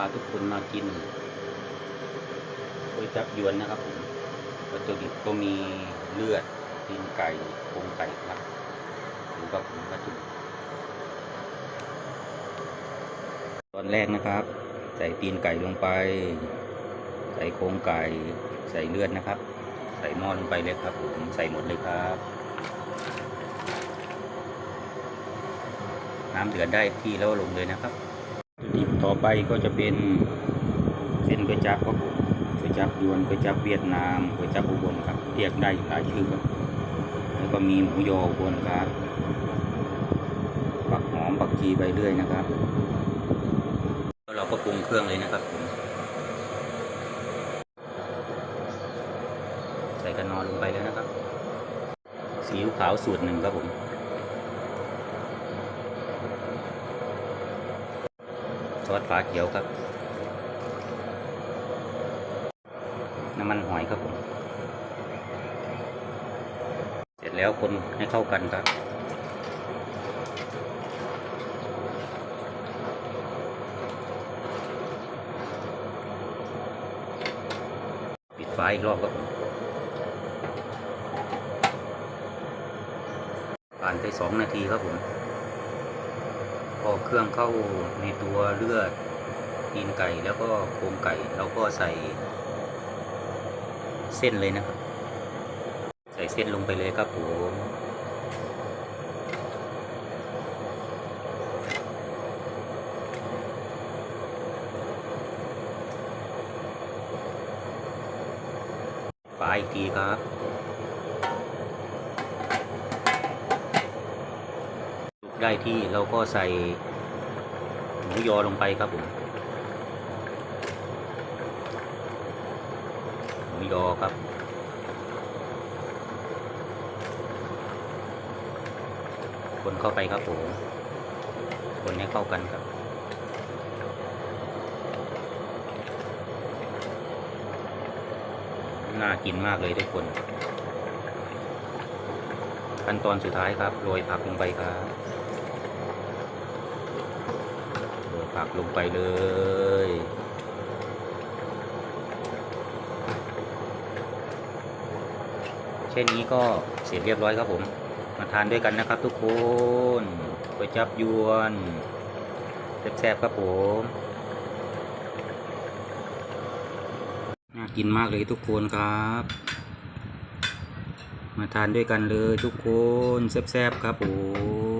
าทุกคนมากินก๋วยจับยวนนะครับผมวัตถุดิบก็มีเลือดตีนไก่โครงไก่ครับหรือว่าผมวัตถุดิบตอนแรกนะครับ ใส่ตีนไก่ลงไป ใส่โครงไก่ ใส่เลือดนะครับ ใส่หม้อลงไปเลยครับผมใส่หมดเลยครับน้ำเดือดได้ที่แล้วลงเลยนะครับ ต่อไปก็จะเป็นเส้นก๋วยจั๊บครับผมก๋วยจั๊บยวนก๋วยจั๊บเวียดนามก๋วยจั๊บอุบลครับเรียกได้หลายชื่อครับ แล้วก็มีหมูยออุบลครับปักหอมปักชีใบเลื่อยนะครับแล้วเราก็ปรุงเครื่องเลยนะครับผมใส่กันนอนลงไปแล้วนะครับซีขาวสูตรหนึ่งครับผม ซอสฟ้าเขียวครับ น้ำมันหอยครับผม เสร็จแล้วคนให้เข้ากันครับปิดไฟอีกรอบครับผมผ่านไปสองนาทีครับผม พอเครื่องเข้าในตัวเลือดตีนไก่แล้วก็โครงไก่เราก็ใส่เส้นเลยนะครับ ใส่เส้นลงไปเลยครับผมฝาอีกทีครับ ได้ที่เราก็ใส่หมูยอลงไปครับผมหมูยอครับ คนเข้าไปครับผมคนให้เข้ากันครับน่ากินมากเลยทุกคน ขั้นตอนสุดท้ายครับโรยผักลงไปครับ ผักลงไปเลย เช่นนี้ก็เสร็จเรียบร้อยครับผม มาทานด้วยกันนะครับทุกคนก๋วยจับยวนแซ่บๆครับผมน่ากินมากเลยทุกคนครับ มาทานด้วยกันเลยทุกคนแซ่บๆครับผม